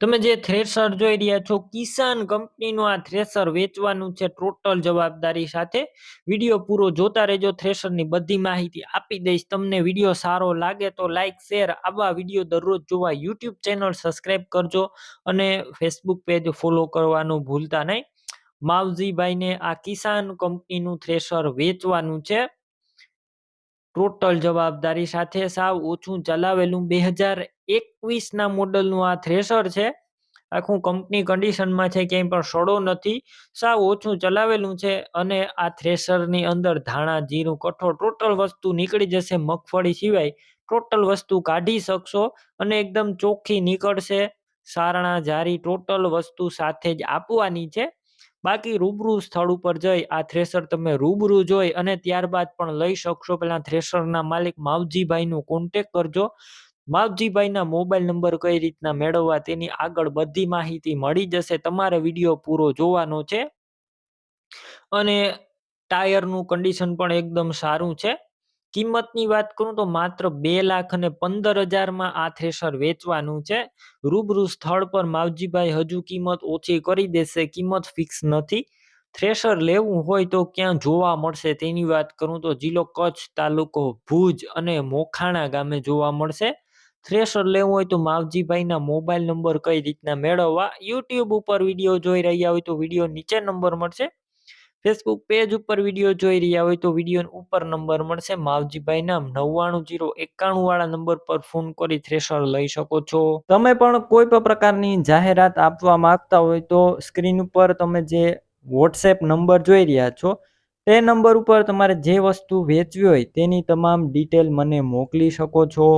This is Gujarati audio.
તમે જે થ્રેસર જોઈ રહ્યા છો, કિસાન કંપનીનું આ થ્રેસર વેચવાનું છે ટોટલ જવાબદારી સાથે. વીડિયો પૂરો જોતા રહેજો થ્રેસરની બધી માહિતી આપી દઈશ. તમને વીડિયો સારો લાગે તો લાઈક શેર આવા વીડિયો દરરોજ જોવા યુટ્યુબ ચેનલ સબસ્ક્રાઈબ કરજો અને ફેસબુક પેજ ફોલો કરવાનું ભૂલતા નહીં. માવજીભાઈને આ કિસાન કંપનીનું થ્રેસર વેચવાનું છે ટોટલ જવાબદારી સાથે. સાવ ઓછું ચલાવેલું. બે હજાર એકવીસના મોડલનું આ થ્રેસર છે. આખું કંપની કન્ડિશનમાં છે, ક્યાંય પણ સડો નથી. સાવ ઓછું ચલાવેલું છે અને આ થ્રેસરની અંદર ધાણા જીરું કઠોળ ટોટલ વસ્તુ નીકળી જશે મગફળી સિવાય. ટોટલ વસ્તુ કાઢી શકશો અને એકદમ ચોખ્ખી નીકળશે. સારણા જારી ટોટલ વસ્તુ સાથે જ આપવાની છે. બાકી રૂબરૂ સ્થળ ઉપર જઈ આ થ્રેસર તમે રૂબરૂ જોઈ અને ત્યારબાદ પણ લઈ શકશો. પેલા થ્રેસરના માલિક માવજીભાઈનું કોન્ટેક કરજો. માવજીભાઈના મોબાઈલ નંબર કઈ રીતના મેળવવા તેની આગળ બધી માહિતી મળી જશે. તમારે વીડિયો પૂરો જોવાનો છે. અને ટાયરનું કન્ડિશન પણ એકદમ સારું છે. કિંમતની વાત કરું તો માત્ર બે લાખ અને પંદર હજારમાં આ થ્રેશર વેચવાનું છે. રૂબરૂ સ્થળ પર માવજીભાઈ હજુ કિંમત ઓછી કરી દેશે. કિંમત ફિક્સ નથી. થ્રેશર લેવું હોય તો ક્યાં જોવા મળશે તેની વાત કરું તો જિલ્લો કચ્છ તાલુકો ભુજ અને મોખાણા ગામે જોવા મળશે. થ્રેશર લેવું હોય તો માવજીભાઈના મોબાઈલ નંબર કઈ રીતના મેળવવા? યુટ્યુબ ઉપર વીડિયો જોઈ રહ્યા હોય તો વીડિયો નીચે નંબર મળશે. ફેસબુક પેજ ઉપર વીડિયો જોઈ રહ્યા હોય તો વીડિયો ઉપર નંબર મળશે. માવજીભાઈ નામ નવ્વાણું જીરો એકાણું વાળા નંબર પર ફોન કરી થ્રેશર લઈ શકો છો. તમે પણ કોઈ પણ પ્રકારની જાહેરાત આપવા માંગતા હોય તો સ્ક્રીન ઉપર તમે જે વોટ્સએપ નંબર જોઈ રહ્યા છો, તે નંબર ઉપર તમારે જે વસ્તુ વેચવી હોય તેની તમામ ડિટેલ મને મોકલી શકો છો.